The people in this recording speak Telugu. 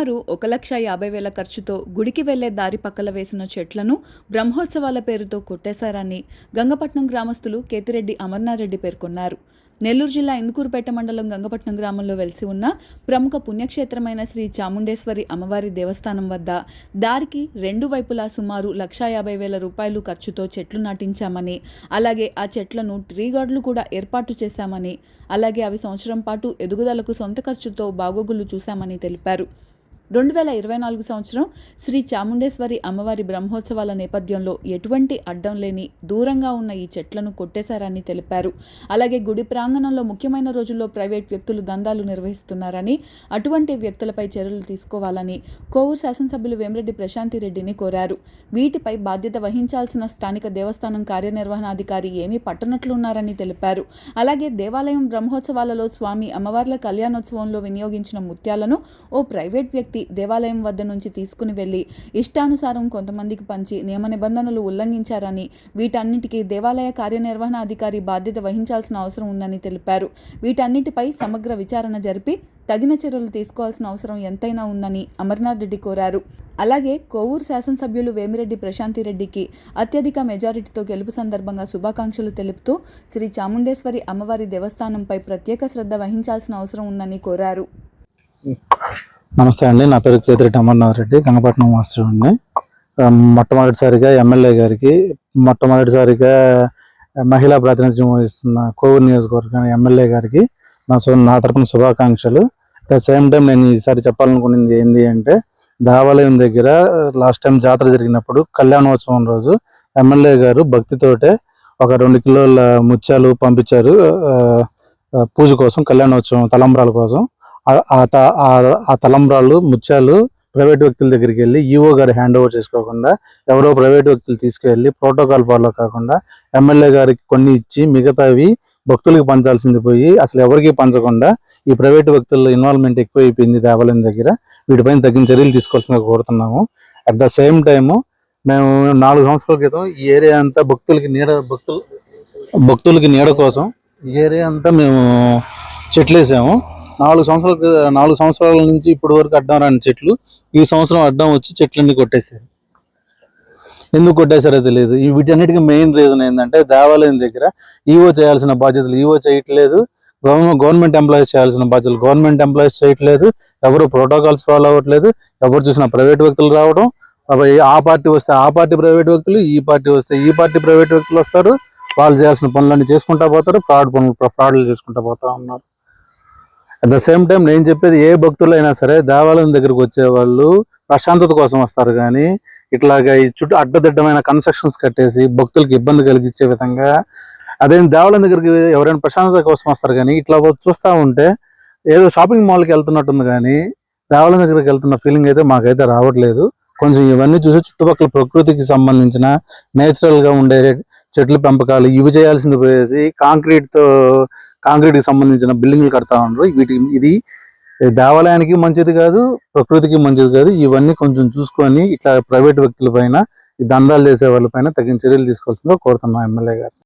సుమారు ఒక లక్ష యాభై వేల ఖర్చుతో గుడికి వెళ్ళే దారి పక్కల వేసిన చెట్లను బ్రహ్మోత్సవాల పేరుతో కొట్టేశారని గంగపట్నం గ్రామస్తులు కేతిరెడ్డి అమర్నారెడ్డి పేర్కొన్నారు. నెల్లూరు జిల్లా ఇందుకూరుపేట మండలం గంగపట్నం గ్రామంలో వెలిసి ఉన్న ప్రముఖ పుణ్యక్షేత్రమైన శ్రీ చాముండేశ్వరి అమ్మవారి దేవస్థానం వద్ద దారికి రెండు వైపులా సుమారు లక్షా యాభై వేల రూపాయలు ఖర్చుతో చెట్లు నాటించామని అలాగే ఆ చెట్లను ట్రీ గార్డులు కూడా ఏర్పాటు చేశామని అలాగే అవి సంవత్సరం పాటు ఎదుగుదలకు సొంత ఖర్చుతో బాగోగులు చూశామని తెలిపారు. రెండు వేల ఇరవై నాలుగు సంవత్సరం శ్రీ చాముండేశ్వరి అమ్మవారి బ్రహ్మోత్సవాల నేపథ్యంలో ఎటువంటి అడ్డం లేని దూరంగా ఉన్న ఈ చెట్లను కొట్టేశారని తెలిపారు. అలాగే గుడి ప్రాంగణంలో ముఖ్యమైన రోజుల్లో ప్రైవేట్ వ్యక్తులు దందాలు నిర్వహిస్తున్నారని అటువంటి వ్యక్తులపై చర్యలు తీసుకోవాలని కోవూరు శాసనసభ్యులు వేమిరెడ్డి ప్రశాంతి రెడ్డిని కోరారు. వీటిపై బాధ్యత వహించాల్సిన స్థానిక దేవస్థానం కార్యనిర్వహణాధికారి ఏమీ పట్టనట్లున్నారని తెలిపారు. అలాగే దేవాలయం బ్రహ్మోత్సవాలలో స్వామి అమ్మవార్ల కళ్యాణోత్సవంలో వినియోగించిన ముత్యాలను ఓ ప్రైవేట్ వ్యక్తి దేవాలయం వద్ద నుంచి తీసుకుని వెళ్ళి ఇష్టానుసారం కొంతమందికి పంచి నియమ నిబంధనలు ఉల్లంఘించారని వీటన్నిటికీ దేవాలయ కార్యనిర్వహణ అధికారి బాధ్యత వహించాల్సిన అవసరం ఉందని తెలిపారు. వీటన్నిటిపై సమగ్ర విచారణ జరిపి తగిన చర్యలు తీసుకోవాల్సిన అవసరం ఎంతైనా ఉందని అమర్నాథ్ రెడ్డి కోరారు. అలాగే కోవూరు శాసనసభ్యులు వేమిరెడ్డి ప్రశాంతి రెడ్డికి అత్యధిక మెజారిటీతో గెలుపు సందర్భంగా శుభాకాంక్షలు తెలుపుతూ శ్రీ చాముండేశ్వరి అమ్మవారి దేవస్థానంపై ప్రత్యేక శ్రద్ధ వహించాల్సిన అవసరం ఉందని కోరారు. నమస్తే అండి. నా పేరు కేతిరెడ్డి అమర్నాథ్ రెడ్డి గంగపట్నం మాస్టర్ అండి. మొట్టమొదటిసారిగా ఎమ్మెల్యే గారికి మొట్టమొదటిసారిగా మహిళా ప్రాతినిధ్యం వహిస్తున్న కోవూరు నియోజకవర్గం ఎమ్మెల్యే గారికి నా సో నా తరపున శుభాకాంక్షలు. అట్ ద సేమ్ టైం నేను ఈసారి చెప్పాలనుకున్నది ఏంటి అంటే దేవాలయం దగ్గర లాస్ట్ టైం జాతర జరిగినప్పుడు కళ్యాణోత్సవం రోజు ఎమ్మెల్యే గారు భక్తితోటే ఒక రెండు కిలోల ముత్యాలు పంపించారు. పూజ కోసం కళ్యాణోత్సవం తలంబ్రాల కోసం. ఆ- త- ఆ- తలంబ్రాలు ముత్యాలు ప్రైవేట్ వ్యక్తుల దగ్గరికి వెళ్ళి ఈఓ గారు హ్యాండ్ ఓవర్ చేసుకోకుండా ఎవరో ప్రైవేట్ వ్యక్తులు తీసుకెళ్ళి ప్రోటోకాల్ ఫాలో కాకుండా ఎమ్మెల్యే గారికి కొన్ని ఇచ్చి మిగతావి భక్తులకు పంచాల్సింది పోయి అసలు ఎవరికి పంచకుండా ఈ ప్రైవేట్ వ్యక్తుల ఇన్వాల్వ్మెంట్ ఎక్కువ అయిపోయింది దేవాలయం దగ్గర. వీటిపైన తగిన చర్యలు తీసుకోవాల్సిందిగా కోరుతున్నాము. అట్ ద సేమ్ టైము మేము నాలుగు సంవత్సరాల క్రితం ఈ ఏరియా అంతా భక్తులకి నీడ భక్తులు భక్తులకి నీడ కోసం ఈ ఏరియా అంతా మేము చెట్లేసాము. నాలుగు సంవత్సరాల నాలుగు సంవత్సరాల నుంచి ఇప్పటి వరకు అడ్డం రాని చెట్లు ఈ సంవత్సరం అడ్డం వచ్చి చెట్లన్నీ కొట్టేశారు. ఎందుకు కొట్టేశారో తెలియదు. వీటన్నిటికీ మెయిన్ రీజన్ ఏంటంటే దేవాలయం దగ్గర ఈవో చేయాల్సిన బాధ్యతలు ఈవో చేయట్లేదు. గవర్నమెంట్ గవర్నమెంట్ ఎంప్లాయీస్ చేయాల్సిన బాధ్యతలు గవర్నమెంట్ ఎంప్లాయీస్ చేయట్లేదు. ఎవరు ప్రోటోకాల్స్ ఫాలో అవ్వట్లేదు. ఎవరు చూసిన ప్రైవేట్ వ్యక్తులు రావడం. ఆ పార్టీ వస్తే ఆ పార్టీ ప్రైవేట్ వ్యక్తులు ఈ పార్టీ వస్తే ఈ పార్టీ ప్రైవేట్ వ్యక్తులు వస్తారు. వాళ్ళు చేయాల్సిన పనులన్నీ చేసుకుంటా పోతారు. ఫ్రాడ్ పనులు ఫ్రాడ్లు చేసుకుంటా పోతా ఉన్నారు. అట్ ద సేమ్ టైం నేను చెప్పేది ఏ భక్తులైనా సరే దేవాలయం దగ్గరకు వచ్చేవాళ్ళు ప్రశాంతత కోసం వస్తారు కానీ ఇట్లాగా ఈ చుట్టూ అడ్డదిడ్డమైన కన్స్ట్రక్షన్స్ కట్టేసి భక్తులకు ఇబ్బంది కలిగించే విధంగా అదే దేవాలయం దగ్గరికి ఎవరైనా ప్రశాంతత కోసం వస్తారు కానీ ఇట్లా చూస్తూ ఉంటే ఏదో షాపింగ్ మాల్కి వెళ్తున్నట్టుంది కానీ దేవాలయం దగ్గరికి వెళ్తున్న ఫీలింగ్ అయితే మాకైతే రావట్లేదు. కొంచెం ఇవన్నీ చూసి చుట్టుపక్కల ప్రకృతికి సంబంధించిన నేచురల్గా ఉండే చెట్ల పెంపకాలు ఇవి చేయాల్సింది పోయేసి కాంక్రీట్తో కాంక్రీట్కి సంబంధించిన బిల్డింగ్లు కడతా ఉండరు వీటి ఇది దేవాలయానికి మంచిది కాదు ప్రకృతికి మంచిది కాదు. ఇవన్నీ కొంచెం చూసుకొని ఇట్లా ప్రైవేట్ వ్యక్తుల పైన ఈ దందాలు చేసే వాళ్ళ పైన తగిన చర్యలు తీసుకోవాల్సిందిగా కోరుతున్నాం ఎమ్మెల్యే గారు.